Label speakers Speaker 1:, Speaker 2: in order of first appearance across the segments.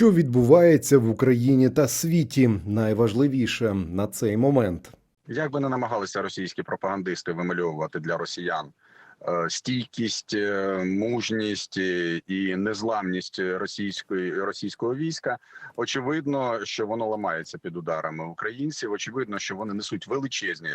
Speaker 1: Що відбувається в Україні та світі? Найважливіше на цей момент.
Speaker 2: Як би не намагалися російські пропагандисти вимальовувати для росіян е, стійкість, е, мужність е, і незламність російської російського війська, очевидно, що воно ламається під ударами українців. Очевидно, що вони несуть величезні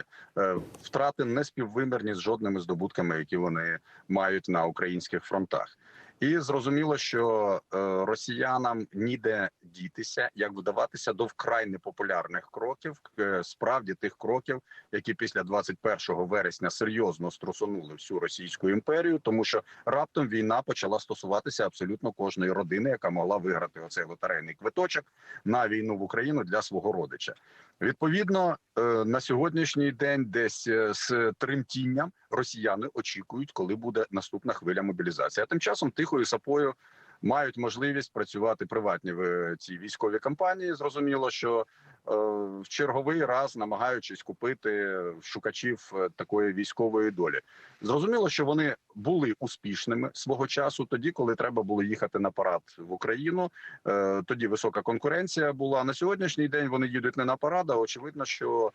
Speaker 2: втрати, неспіввимірні з жодними здобутками, які вони мають на українських фронтах. І зрозуміло, що е, росіянам ніде дітися, як вдаватися до вкрай непопулярних кроків, е, справді тих кроків, які після 21 вересня серйозно струсонули всю російську імперію, тому що раптом війна почала стосуватися абсолютно кожної родини, яка могла виграти оцей лотерейний квиточок на війну в Україну для свого родича. Відповідно, е, на сьогоднішній день, десь з тремтінням росіяни очікують, коли буде наступна хвиля мобілізації. А тим часом тихою сапою мають можливість працювати приватні в цій військовій кампанії. Зрозуміло, що е, в черговий раз намагаючись купити шукачів е, такої військової долі. Зрозуміло, що вони були успішними свого часу, тоді, коли треба було їхати на парад в Україну. Е, Тоді висока конкуренція була на сьогоднішній день. Вони їдуть не на парад, а очевидно, що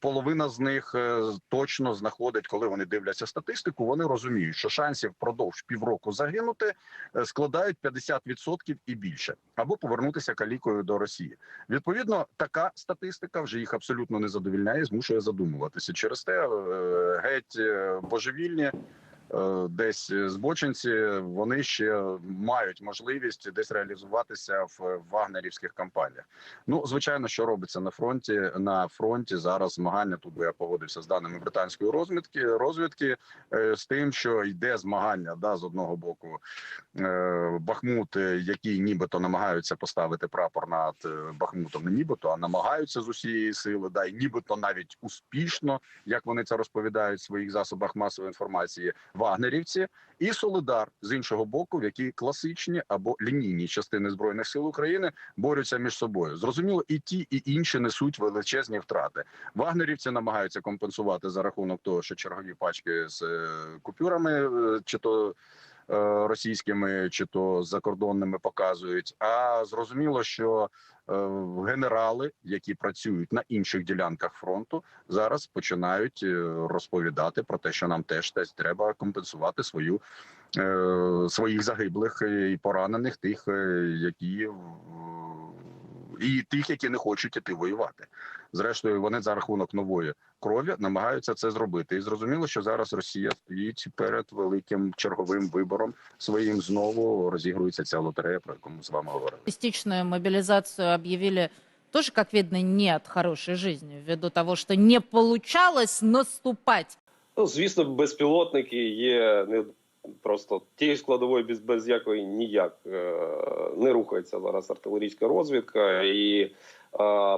Speaker 2: половина з них е, точно знаходить, коли вони дивляться статистику. Вони розуміють, що шансів впродовж півроку загинути е, складають 50% і більше, або повернутися калікою до Росії. Відповідно, така статистика вже їх абсолютно не задовільняє, змушує задумуватися. Через те е, геть е, божевільні. Е, Десь збочинці вони ще мають можливість десь реалізуватися в вагнерівських кампаніях. Ну звичайно, що робиться на фронті. На фронті зараз змагання. Тут я погодився з даними британської розвідки. Розвідки е, з тим, що йде змагання, да з одного боку е, Бахмут, е, який нібито намагаються поставити прапор над е, Бахмутом, не нібито, а намагаються з усієї сили, да і нібито навіть успішно, як вони це розповідають в своїх засобах масової інформації, вагнерівці і Солидар з іншого боку, в які класичні або лінійні частини збройних сил України борються між собою. Зрозуміло, і ті, і інші несуть величезні втрати. Вагнерівці намагаються компенсувати за рахунок того, що чергові пачки з е, купюрами, е, чи то е, російськими, чи то закордонними показують. А зрозуміло, що генерали, які працюють на інших ділянках фронту, зараз починають е, розповідати про те, що нам теж десь треба компенсувати свою е, своїх загиблих і поранених, тих, е, які і тих, які не хочуть іти воювати. Зрештою, вони за рахунок нової крові намагаються це зробити. І зрозуміло, що зараз Росія стоїть перед великим черговим вибором своїм знову розігрується ця лотерея, про яку ми з вами говорили.
Speaker 3: частичную мобилизацию объявили тоже, как видно, не от хорошей жизни, ввиду того, что не получалось наступать.
Speaker 4: Ну, звісно, безпілотники є не просто тієї складової, без, без якої ніяк е, не рухається зараз артилерійська розвідка. І е,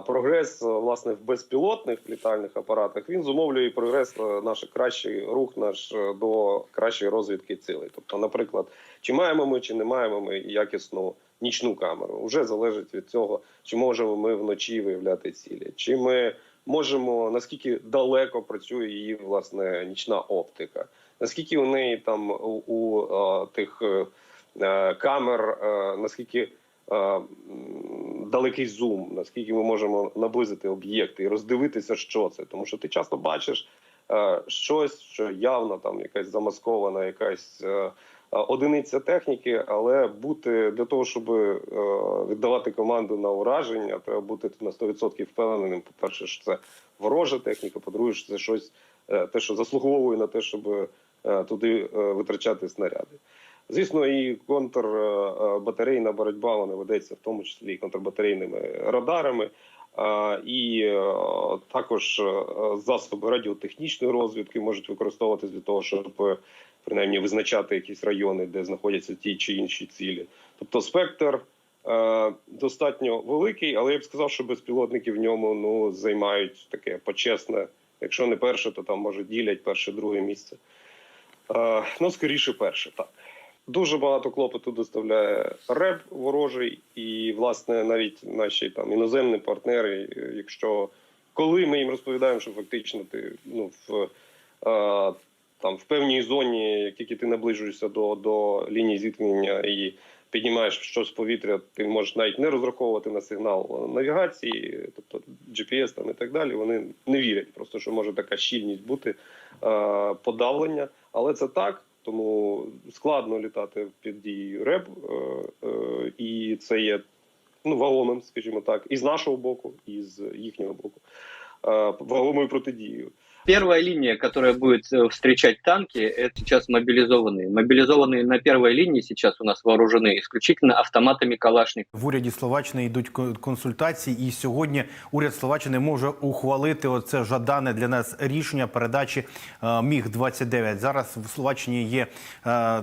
Speaker 4: прогрес, е, власне, в безпілотних літальних апаратах він зумовлює і прогрес, е, наш кращий рух наш е, до кращої розвідки цілей. Тобто, наприклад, чи маємо ми, чи не маємо ми якісну нічну камеру, вже залежить від цього, чи можемо ми вночі виявляти цілі, чи ми можемо наскільки далеко працює її власне нічна оптика, наскільки у неї там у, у тих камер, наскільки далекий зум, наскільки ми можемо наблизити об'єкти і роздивитися, що це, тому що ти часто бачиш е, щось, що явно там якась замаскована, якась. е, Одиниця техніки, але бути для того, щоб е, віддавати команду на ураження, треба бути на 100% впевненим. По перше, що це ворожа техніка. По-друге, що це щось е, те, що заслуговує на те, щоб е, туди е, витрачати снаряди. Звісно, і контрбатарейна боротьба вона ведеться в тому числі і контрбатарейними радарами. І е, також е, засоби радіотехнічної розвідки можуть використовуватись для того, щоб е, принаймні визначати якісь райони, де знаходяться ті чи інші цілі. Тобто спектр е, достатньо великий, але я б сказав, що безпілотники в ньому ну займають таке почесне. Якщо не перше, то там може ділять перше, друге місце. Е, ну, скоріше, перше, так. Дуже багато клопоту доставляє РЕБ ворожий, і, власне, навіть наші там іноземні партнери, якщо коли ми їм розповідаємо, що фактично ти ну в е, там в певній зоні, як тільки ти наближуєшся до, до лінії зіткнення і піднімаєш щось в повітря, ти можеш навіть не розраховувати на сигнал навігації, тобто GPS там і так далі. Вони не вірять, просто що може така щільність бути е, подавлення, але це так. Тому складно літати під дією РЕБ, е, е, і це є ну, вагомим, скажімо так, і з нашого боку, і з їхнього боку, е, вагомою протидією.
Speaker 5: Первая линия, которая будет э, встречать танки, это сейчас мобилизованные. Мобилизованные на первой линии сейчас у нас вооружены исключительно автоматами Калашников.
Speaker 6: В уряді Словаччини йдуть ко- консультації, і сьогодні уряд Словаччини може ухвалити оце жадане для нас рішення передачі е, міг 29 Зараз в Словаччині є е,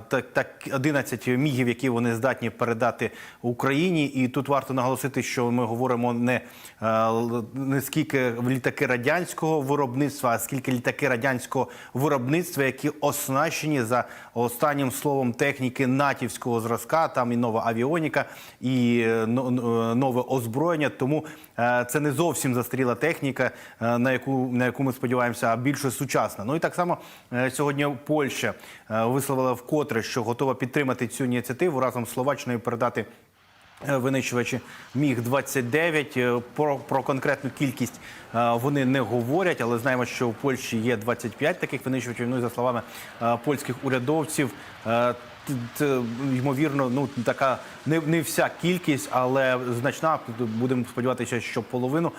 Speaker 6: так, так 11 мігів, які вони здатні передати Україні. І тут варто наголосити, що ми говоримо не, е, л- не скільки літаки радянського виробництва, а скільки літаки радянського виробництва, які оснащені за останнім словом техніки натівського зразка. Там і нова авіоніка, і е, но- нове озброєння. Тому е, це не зовсім застаріла техніка, е, на яку на яку ми сподіваємося, а більше сучасна. Ну і так само е, сьогодні Польща е, висловила вкотре, що готова підтримати цю ініціативу разом з Словаччиною передати. Е, Винищувачі міг 29 Е, про, про конкретну кількість е, вони не говорять, але знаємо, що в Польщі є 25 таких винищувачів. Ну і за словами польських урядовців, е, т- ймовірно, ну така не, не вся кількість, але значна. Будемо сподіватися, що половину е,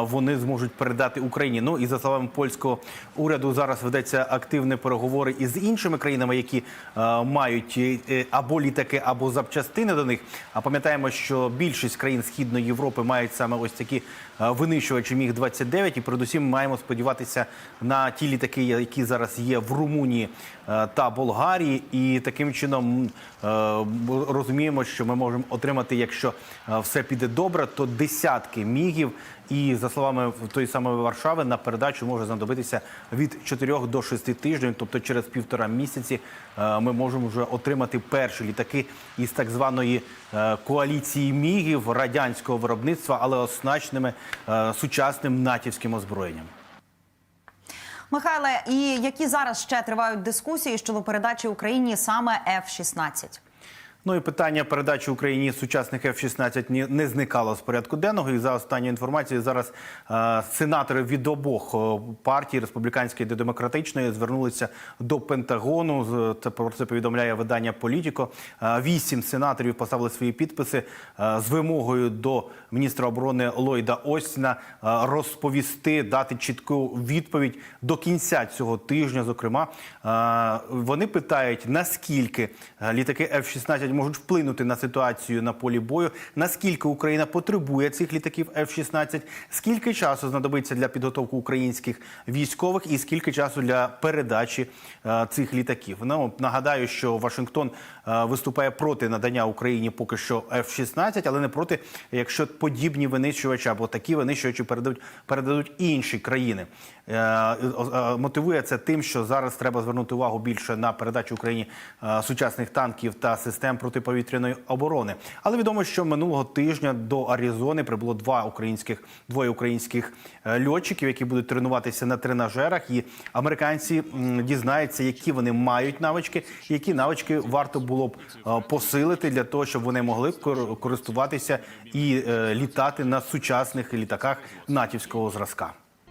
Speaker 6: вони зможуть передати Україні. Ну і за словами польського уряду, зараз ведеться активні переговори із іншими країнами, які е, мають е, або літаки, або запчастини до них. А пам'ятаємо, що більшість країн Східної Європи мають саме ось такі е, винищувачі міг 29 і передусім маємо сподіватися на ті літаки, які зараз є в Румунії е, та Болгарії, і таким чином е, розуміємо, що ми можемо отримати, якщо е, все піде добре, то десятки мігів. І за словами тої самої Варшави, на передачу може знадобитися від 4 до 6 тижнів, тобто через півтора місяці е, ми можемо вже отримати перші літаки із так званої коаліції мігів радянського виробництва, але оснащеними сучасним натівським озброєнням.
Speaker 7: Михайле, і які зараз ще тривають дискусії щодо передачі Україні саме F-16?
Speaker 6: Ну і питання передачі Україні сучасних F-16 ні- не зникало з порядку денного. І за останньою інформацією, зараз е, сенатори від обох е, партій республіканської та демократичної звернулися до Пентагону. Це про це повідомляє видання Політіко. Е, Вісім сенаторів поставили свої підписи е, з вимогою до міністра оборони Ллойда Остіна розповісти, дати чітку відповідь до кінця цього тижня. Зокрема, вони питають наскільки літаки F-16 можуть вплинути на ситуацію на полі бою, наскільки Україна потребує цих літаків F-16, скільки часу знадобиться для підготовки українських військових, і скільки часу для передачі е, цих літаків. Ну нагадаю, що Вашингтон е, виступає проти надання Україні поки що F-16, але не проти, якщо подібні винищувачі або такі винищувачі передадуть передадуть інші країни. Е, е, е, Мотивує це тим, що зараз треба звернути увагу більше на передачу Україні сучасних танків та систем протиповітряної оборони. Але відомо, що минулого тижня до Аризони прибуло два українських двоє українських е, льотчиків, які будуть тренуватися на тренажерах. І американці дізнаються, які вони мають навички, які навички варто було б е, посилити для того, щоб вони могли кор- користуватися і е, літати на сучасних літаках натівського зразка.